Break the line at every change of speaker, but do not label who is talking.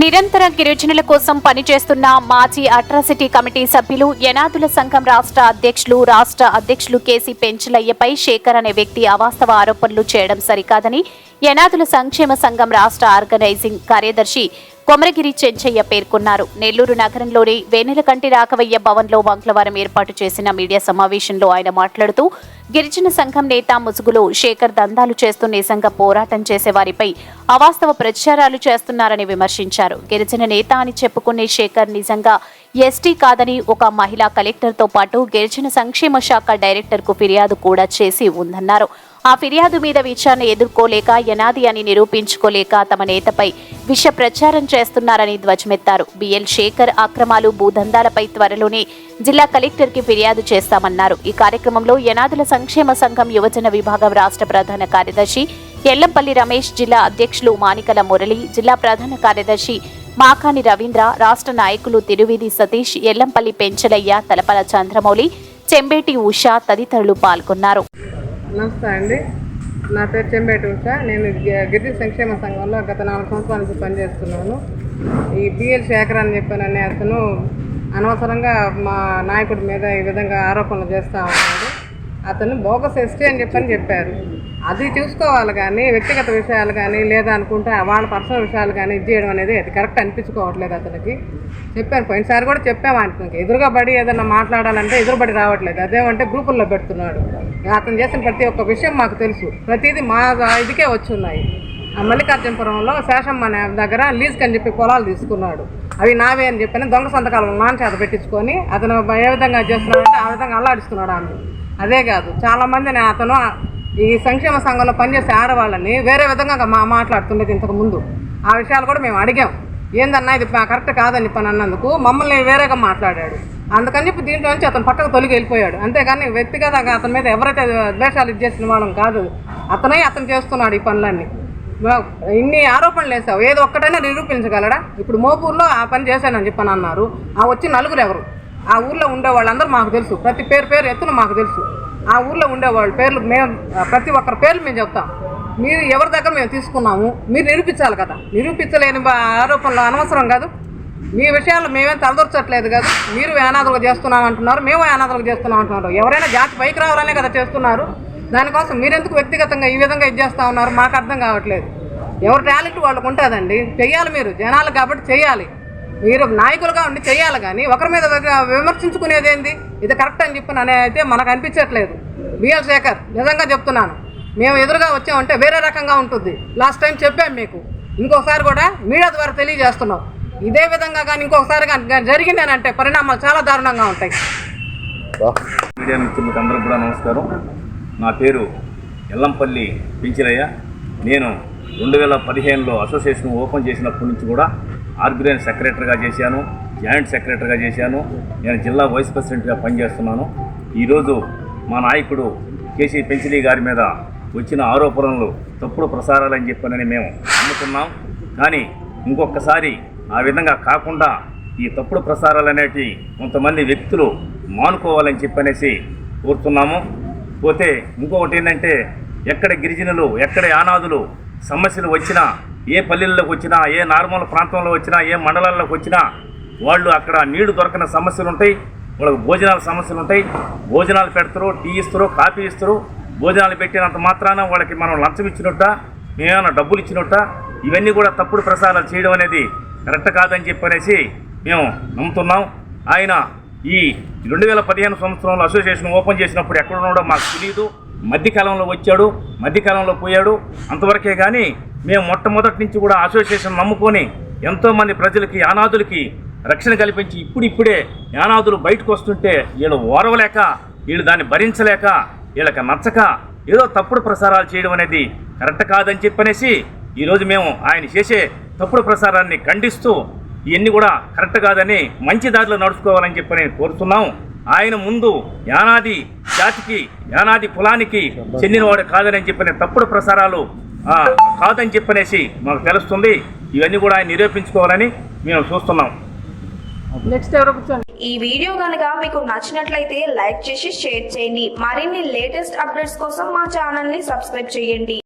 నిరంతర గిరిజనుల కోసం పనిచేస్తున్న మాజీ అట్రాసిటీ కమిటీ సభ్యులు యనాదుల సంఘం రాష్ట్ర అధ్యక్షులు రాష్ట్ర అధ్యక్షులు కేసీ పెంచలయ్యపై శేఖర్ అనే వ్యక్తి అవాస్తవ ఆరోపణలు చేయడం సరికాదని యనాదుల సంక్షేమ సంఘం రాష్ట్ర ఆర్గనైజింగ్ కార్యదర్శి కొమరగిరి చెంచయ్య పేర్కొన్నారు. నెల్లూరు నగరంలోని వేనెలకంటి రాఘవయ్య భవన్లో మంగళవారం ఏర్పాటు చేసిన మీడియా సమావేశంలో ఆయన మాట్లాడుతూ గిరిజన సంఘం నేత ముసుగులో శేఖర్ దందాలు చేస్తూ నిజంగా పోరాటం చేసే వారిపై అవాస్తవ ప్రచారాలు చేస్తున్నారని విమర్శించారు. గిరిజన నేత అని చెప్పుకునే శేఖర్ నిజంగా ఎస్టీ కాదని ఒక మహిళా కలెక్టర్తో పాటు గిరిజన సంక్షేమ శాఖ డైరెక్టర్కు ఫిర్యాదు కూడా చేసి ఉందన్నారు. ఆ ఫిర్యాదు మీద విచారణ ఎదుర్కోలేక యనాది అని నిరూపించుకోలేక తమ నేతపై విష ప్రచారం చేస్తున్నారని ధ్వజమెత్తారు. బిఎల్ శేఖర్ అక్రమాలు భూదందాలపై త్వరలోనే జిల్లా కలెక్టర్కి ఫిర్యాదు చేస్తామన్నారు. ఈ కార్యక్రమంలో యనాదుల సంక్షేమ సంఘం యువజన విభాగం రాష్ట్ర ప్రధాన కార్యదర్శి ఎల్లంపల్లి రమేష్ జిల్లా అధ్యక్షులు మానికల మురళి జిల్లా ప్రధాన కార్యదర్శి మాకాని రవీంద్ర రాష్ట్ర నాయకులు తిరువిధి సతీష్ ఎల్లంపల్లి పెంచలయ్య తలపల చంద్రమౌళి చెంబేటి ఉషా తదితరులు పాల్గొన్నారు.
నమస్తే అండి. నా పేరు చెంబేటి ఉష. నేను గిరిజన సంక్షేమ సంఘంలో గత నాలుగు సంవత్సరాల నుంచి పనిచేస్తున్నాను. ఈ బిఎల్ శేఖర్ అని చెప్పాననే అతను అనవసరంగా మా నాయకుడి మీద ఈ విధంగా ఆరోపణలు చేస్తూ ఉన్నాడు. అతను బోగస్ ఎస్టీ అని చెప్పని చెప్పారు. అది చూసుకోవాలి కానీ వ్యక్తిగత విషయాలు కానీ లేదా అనుకుంటే వాళ్ళ పర్సనల్ విషయాలు కానీ ఇది చేయడం అనేది అది కరెక్ట్ అనిపించుకోవట్లేదు అతనికి. చెప్పాను పోయినసారి కూడా చెప్పాము ఆయనకి ఎదురుగా పడి ఏదైనా మాట్లాడాలంటే ఎదురుబడి రావట్లేదు. అదేమంటే గ్రూపుల్లో పెడుతున్నాడు. అతను చేసిన ప్రతి ఒక్క విషయం మాకు తెలుసు. ప్రతిదీ మా ఇదికే వచ్చి ఉన్నాయి ఆ మల్లికార్జునపురంలో శేషమ్మ అనే దగ్గర లీజ్కి అని చెప్పి పొలాలు తీసుకున్నాడు. అవి నావే అని చెప్పిన దొంగ సంతకాలు నాన్న చేత పెట్టించుకొని అతను ఏ విధంగా చేస్తున్నాడంటే ఆ విధంగా అల్లాడిస్తున్నాడు ఆమె అదే కాదు చాలామందిని అతను ఈ సంక్షేమ సంఘంలో పనిచేసే ఆడవాళ్ళని వేరే విధంగా మా మాట్లాడుతుండేది ఇంతకు ముందు. ఆ విషయాలు కూడా మేము అడిగాం. ఏందన్నా ఇది కరెక్ట్ కాదని పని అన్నందుకు మమ్మల్ని వేరేగా మాట్లాడాడు. అందుకని చెప్పి దీంట్లో నుంచి అతను పక్కకు తొలగి వెళ్ళిపోయాడు. అంతేగాని వ్యక్తిగతంగా అతని మీద ఎవరైతే ద్వేషాలు ఇచ్చేసిన వాళ్ళం కాదు అతనే అతను చేస్తున్నాడు ఈ పనులన్నీ. ఇన్ని ఆరోపణలు వేసావు ఏదో ఒక్కటైనా నిరూపించగలడా? ఇప్పుడు మోపూర్లో ఆ పని చేశానని చెప్పని అన్నారు. ఆ వచ్చి నలుగురు ఎవరు? ఆ ఊర్లో ఉండే వాళ్ళందరూ మాకు తెలుసు. ప్రతి పేరు పేరు ఎత్తున మాకు తెలుసు. ఆ ఊర్లో ఉండేవాళ్ళు పేర్లు మేము ప్రతి ఒక్కరి పేర్లు మేము చెప్తాం. మీరు ఎవరి దగ్గర మేము తీసుకున్నాము మీరు నిరూపించాలి కదా. నిరూపించలేని ఆరోపణలు అనవసరం కాదు. మీ విషయాల్లో మేమేం తలదొరచట్లేదు కదా. మీరు అనాథలుగా చేస్తున్నాం అంటున్నారు మేము అనాథలుగా చేస్తున్నాం అంటున్నారు. ఎవరైనా జాతి పైకి రావాలనే కదా చేస్తున్నారు. దానికోసం మీరెందుకు వ్యక్తిగతంగా ఈ విధంగా ఇది చేస్తూ ఉన్నారు? మాకు అర్థం కావట్లేదు. ఎవరి టాలెంట్ వాళ్ళకు ఉంటుందండి. చెయ్యాలి మీరు. జనాలు కాబట్టి చేయాలి మీరు నాయకులుగా ఉండి చేయాలి కానీ ఒకరి మీద విమర్శించుకునేదేంది? ఇది కరెక్ట్ అని చెప్పి అయితే మనకు అనిపించట్లేదు. బిఎల్ శేఖర్ నిజంగా చెప్తున్నాను. మేము ఎదురుగా వచ్చామంటే వేరే రకంగా ఉంటుంది. లాస్ట్ టైం చెప్పాం మీకు. ఇంకోసారి కూడా మీడియా ద్వారా తెలియజేస్తున్నాం. ఇదే విధంగా కానీ ఇంకొకసారి కానీ జరిగింది అని అంటే పరిణామాలు చాలా దారుణంగా ఉంటాయి.
మీడియా మీకు అందరూ కూడా నమస్కారం. నా పేరు ఎల్లంపల్లి పింఛరయ్య నేను రెండు వేల పదిహేనులో అసోసియేషన్ ఓపెన్ చేసినప్పటి నుంచి కూడా ఆర్గనైజ్ సెక్రటరీగా చేశాను జాయింట్ సెక్రటరీగా చేశాను నేను జిల్లా వైస్ ప్రెసిడెంట్గా పనిచేస్తున్నాను. ఈరోజు మా నాయకుడు కేసీ పెంచిలి గారి మీద వచ్చిన ఆరోపణలు తప్పుడు ప్రసారాలని చెప్పనని మేము నమ్ముతున్నాం. కానీ ఇంకొకసారి ఆ విధంగా కాకుండా ఈ తప్పుడు ప్రసారాలు అనేటి కొంతమంది వ్యక్తులు మానుకోవాలని చెప్పనేసి కోరుతున్నాము. పోతే ఇంకొకటి ఏంటంటే ఎక్కడ గిరిజనులు ఎక్కడ యానాదులు సమస్యలు వచ్చినా ఏ పల్లెల్లోకి వచ్చినా ఏ నార్మల్ ప్రాంతంలో వచ్చినా ఏ మండలాల్లోకి వచ్చినా వాళ్ళు అక్కడ నీళ్ళు దొరకని సమస్యలు ఉంటాయి వాళ్ళకి భోజనాల సమస్యలు ఉంటాయి భోజనాలు పెడతారు టీ ఇస్తారు కాఫీ ఇస్తారు. భోజనాలు పెట్టినంత మాత్రాన వాళ్ళకి మనం లంచం ఇచ్చినట్ట మేమేమైనా డబ్బులు ఇచ్చినట్ట ఇవన్నీ కూడా తప్పుడు ప్రసారాలు చేయడం అనేది కరెక్ట్ కాదని చెప్పనేసి మేము నమ్ముతున్నాం. ఆయన ఈ రెండు వేల పదిహేను సంవత్సరంలో అసోసియేషన్ ఓపెన్ చేసినప్పుడు ఎక్కడున్నాడో మాకు తెలియదు మధ్యకాలంలో వచ్చాడు మధ్యకాలంలో పోయాడు. అంతవరకే కానీ మేము మొట్టమొదటి నుంచి కూడా అసోసియేషన్ నమ్ముకొని ఎంతోమంది ప్రజలకి అనాథులకి రక్షణ కల్పించి ఇప్పుడిప్పుడే యానాదులు బయటకు వస్తుంటే వీళ్ళు ఓరవలేక వీళ్ళు దాన్ని భరించలేక వీళ్ళకి నచ్చక ఏదో తప్పుడు ప్రసారాలు చేయడం అనేది కరెక్ట్ కాదని చెప్పనేసి ఈరోజు మేము ఆయన చేసే తప్పుడు ప్రసారాన్ని ఖండిస్తూ ఇవన్నీ కూడా కరెక్ట్ కాదని మంచి దారిలో నడుచుకోవాలని చెప్పి నేను కోరుతున్నాం. ఆయన ముందు యానాది జాతికి యానాది కులానికి చెందినవాడు కాదని చెప్పిన తప్పుడు ప్రసారాలు ఆ, కాదని చెప్పనేసి మాకు తెలుస్తుంది. ఇవన్నీ కూడా ఆయన నిరూపించుకోవాలని మేము చూస్తున్నాం.
నెక్స్ట్ ఎవరో కూర్చోండి.
ఈ వీడియో కనుక మీకు నచ్చినట్లయితే లైక్ చేసి షేర్ చేయండి. మరిన్ని లేటెస్ట్ అప్డేట్స్ కోసం మా ఛానల్ని సబ్స్క్రైబ్ చేయండి.